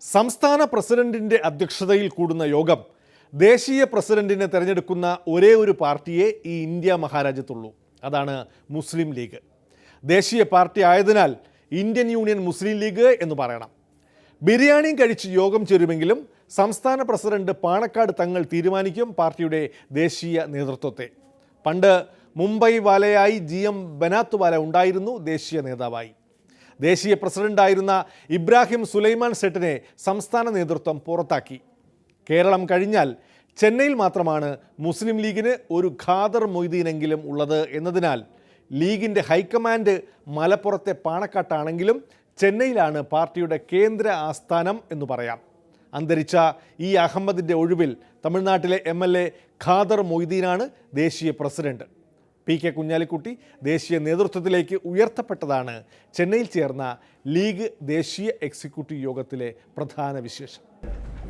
സംസ്ഥാന പ്രസിഡന്റിന്റെ അധ്യക്ഷതയിൽ കൂടുന്ന യോഗം ദേശീയ പ്രസിഡന്റിനെ തെരഞ്ഞെടുക്കുന്ന ഒരേ ഒരു പാർട്ടിയെ ഈ ഇന്ത്യ മഹാരാജ്യത്തുള്ളൂ. അതാണ് മുസ്ലിം ലീഗ്. ദേശീയ പാർട്ടി ആയതിനാൽ ഇന്ത്യൻ യൂണിയൻ മുസ്ലിം ലീഗ് എന്ന് പറയണം. ബിരിയാണിയും കഴിച്ച് യോഗം ചേരുമെങ്കിലും സംസ്ഥാന പ്രസിഡന്റ് പാണക്കാട് തങ്ങൾ തീരുമാനിക്കും പാർട്ടിയുടെ ദേശീയ നേതൃത്വത്തെ. പണ്ട് മുംബൈ വാലയായി ജി എം ബനാത്ത് വാല ഉണ്ടായിരുന്നു ദേശീയ നേതാവായി. ദേശീയ പ്രസിഡന്റായിരുന്ന ഇബ്രാഹിം സുലൈമാൻ സെട്ടിനെ സംസ്ഥാന നേതൃത്വം പുറത്താക്കി. കേരളം കഴിഞ്ഞാൽ ചെന്നൈയിൽ മാത്രമാണ് മുസ്ലിം ലീഗിന് ഒരു ഖാദർ മൊയ്തീനെങ്കിലും ഉള്ളത് എന്നതിനാൽ ലീഗിന്റെ ഹൈക്കമാൻഡ് മലപ്പുറത്തെ പാണക്കാട്ടാണെങ്കിലും ചെന്നൈയിലാണ് പാർട്ടിയുടെ കേന്ദ്ര ആസ്ഥാനം എന്ന് പറയാം. അന്തരിച്ച ഈ അഹമ്മദിന്റെ ഒഴിവിൽ തമിഴ്നാട്ടിലെ എം എൽ എ ഖാദർ മൊയ്തീനാണ് ദേശീയ പ്രസിഡന്റ്. പി കെ കുഞ്ഞാലിക്കുട്ടി ദേശീയ നേതൃത്വത്തിലേക്ക് ഉയർത്തപ്പെട്ടതാണ് ചെന്നൈയിൽ ചേർന്ന ലീഗ് ദേശീയ എക്സിക്യൂട്ടീവ് യോഗത്തിലെ പ്രധാന விசேஷம்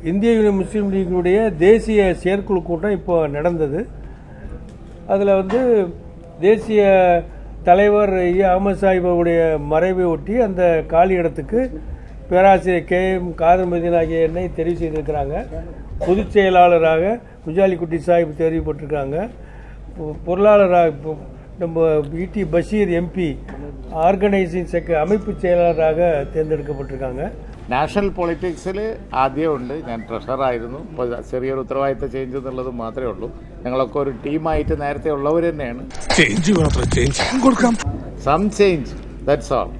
இந்திய யூனியன் முஸ்லீம் லீக்கினுடைய தேசிய செயற்குழு கூட்டம் இப்போ நடந்தது அதில் வந்து தேசிய தலைவர் இ அகமது சாஹிபுடைய மறைவை ஒட்டி அந்த காலி இடத்துக்கு பேராசிரியர் கே எம் காதர் மதீன் ஆகிய என்னை தெரிவு செய்திருக்கிறாங்க பொதுச் செயலாளராக குஜாலிக்குட்டி சாஹிப் தெரிவிப்பட்டிருக்காங்க பொ- பொருளாளராக இப்போ நம்ம இடி பஷீர் எம்பி ஆர்கனைசிங் செக்க அமைப்பு செயலாளராக தேர்ந்தெடுக்கப்பட்டிருக்காங்க നാഷണൽ പൊളിറ്റിക്സിൽ ആദ്യമുണ്ട് ഞാൻ ട്രഷറായിരുന്നു ഇപ്പോൾ ചെറിയൊരു ഉത്തരവാദിത്ത ചേഞ്ച് എന്നുള്ളത് മാത്രമേ ഉള്ളൂ ഞങ്ങളൊക്കെ ഒരു ടീമായിട്ട് നേരത്തെ ഉള്ളവർ തന്നെയാണ് ചേഞ്ച് മാത്രം ചേഞ്ച് കൊടുക്കാം some change that's all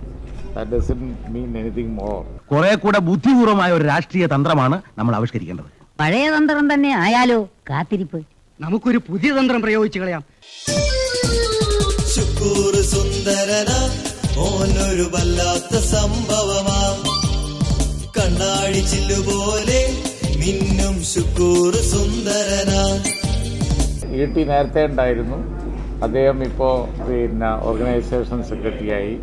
that doesn't mean anything more കുറെ കൂടെ ബുദ്ധിപൂർവമായ ഒരു രാഷ്ട്രീയ തന്ത്രമാണ് നമ്മൾ ആവിഷ്കരിക്കേണ്ടത് പഴയ തന്ത്രം തന്നെ ആയാലോ കാത്തിരിപ്പ് നമുക്കൊരു പുതിയ തന്ത്രം പ്രയോഗിച്ചു കളയാം. സുന്ദരനാ ഓനൊരു വല്ലാത്ത സംഭവമാ. കണ്ണാടി ചില്ലുപോലെ മിന്നും ശുക്കൂർ സുന്ദരനാ. ഇ ടി നേരത്തെ ഉണ്ടായിരുന്നു. അദ്ദേഹം ഇപ്പോ പിന്നെ ഓർഗനൈസേഷൻ സെക്രട്ടറിയായി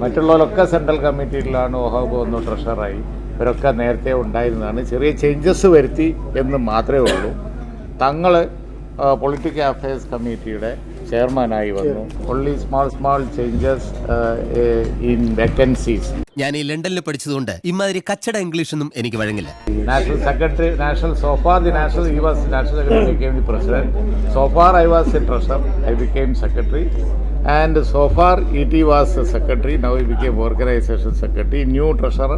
മറ്റുള്ളവരൊക്കെ സെൻട്രൽ കമ്മിറ്റിയിലാണ് ഓഹാബ് ഒന്ന് ട്രഷറായി ഇവരൊക്കെ നേരത്തെ ഉണ്ടായിരുന്നതാണ്. ചെറിയ ചേഞ്ചസ് വരുത്തി എന്ന് മാത്രമേ ഉള്ളൂ. തങ്ങൾ പൊളിറ്റിക്കൽ അഫയേഴ്സ് കമ്മിറ്റിയുടെ ചെയർമാനായി വന്നു. Only small small changes in vacancies ഞാൻ ഈ ലണ്ടനിൽ പഠിച്ചതുകൊണ്ട് ഇമാതിരി കച്ചട ഇംഗ്ലീഷൊന്നും എനിക്ക് വഴങ്ങില്ല. National secretary national so far the national he was national secretary became the president so far I was in treasurer I became secretary and so far E T was secretary now he became organisation secretary new treasurer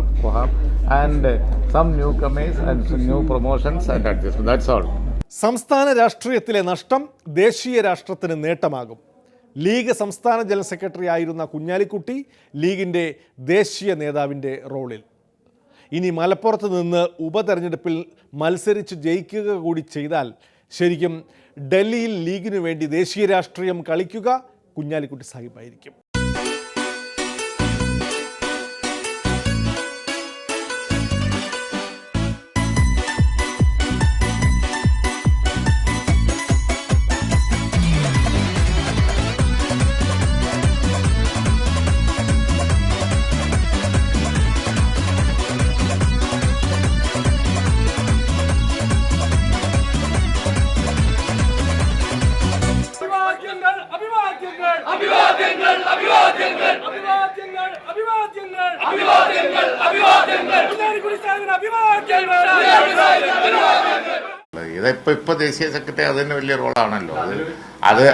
and some new comers and new promotions and adjustment that's all സംസ്ഥാന രാഷ്ട്രീയത്തിലെ നഷ്ടം ദേശീയ രാഷ്ട്രത്തിന് നേട്ടമാകും. League സംസ്ഥാന general secretary ആയിരുന്ന കുഞ്ഞാലിക്കുട്ടി ലീഗിന്റെ ദേശീയ നേതാവിന്റെ റോളിൽ. ഇനി മലപ്പുറത്ത് നിന്ന് ഉപതെരഞ്ഞെടുപ്പിൽ മത്സരിച്ച് ജയിക്കുക കൂടി ചെയ്താൽ ശരിക്കും ഡൽഹിയിൽ ലീഗിനു വേണ്ടി ദേശീയ രാഷ്ട്രീയം കളിക്കുക കുഞ്ഞാലിക്കുട്ടി സാഹിബായിരിക്കും. അഭിവാദ്യങ്ങൾ. അഭിവാദ്യങ്ങൾ അഭിവാദ്യങ്ങൾ. അഭിവാദ്യങ്ങൾ അഭിവാദ്യങ്ങൾ. അഭിവാദ്യങ്ങൾ അഭിവാദ്യങ്ങൾ. കുഞ്ഞാലിക്കുടി സാഹിബിന് അഭിവാദ്യങ്ങൾ. ഇതിപ്പോ ഇപ്പൊ ദേശീയ സെക്രട്ടറി അത് തന്നെ വലിയ റോളാണല്ലോ. അത്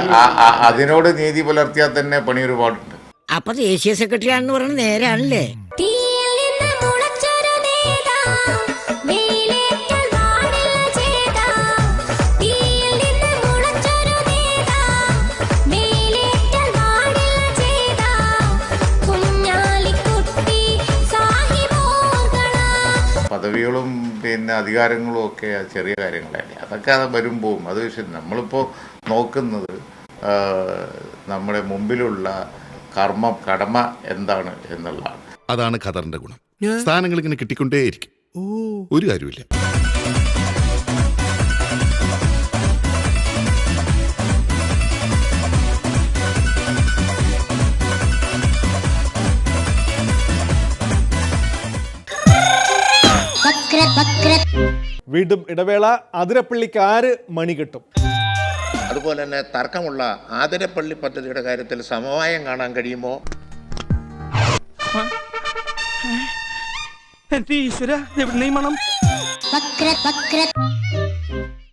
അതിനോട് നീതി പുലർത്തിയാൽ തന്നെ പണി ഒരുപാടുണ്ട്. അപ്പൊ ദേശീയ സെക്രട്ടറി ആണെന്ന് പറഞ്ഞ നേരാണല്ലേ? തീയിൽ നിന്ന് മുളച്ചൊരു നേതാ വേലേറ്റാൽ പദവികളും പിന്നെ അധികാരങ്ങളും ഒക്കെ ചെറിയ കാര്യങ്ങളല്ലേ. അതൊക്കെ അത് വരുമ്പോൾ അത് വിഷയം നമ്മളിപ്പോൾ നോക്കുന്നത് നമ്മുടെ മുമ്പിലുള്ള കർമ്മ കടമ എന്താണ് എന്നുള്ളതാണ്. അതാണ് ഖദറിന്റെ ഗുണം. സ്ഥാനങ്ങൾ ഇങ്ങനെ കിട്ടിക്കൊണ്ടേയിരിക്കും. ഒരു കാര്യമില്ല വീണ്ടും ഇടവേള. അതിരപ്പള്ളിക്ക് ആര് മണി കിട്ടും? അതുപോലെ തന്നെ തർക്കമുള്ള ആതിരപ്പള്ളി പദ്ധതിയുടെ കാര്യത്തിൽ സമവായം കാണാൻ കഴിയുമോ? വക്ര വക്ര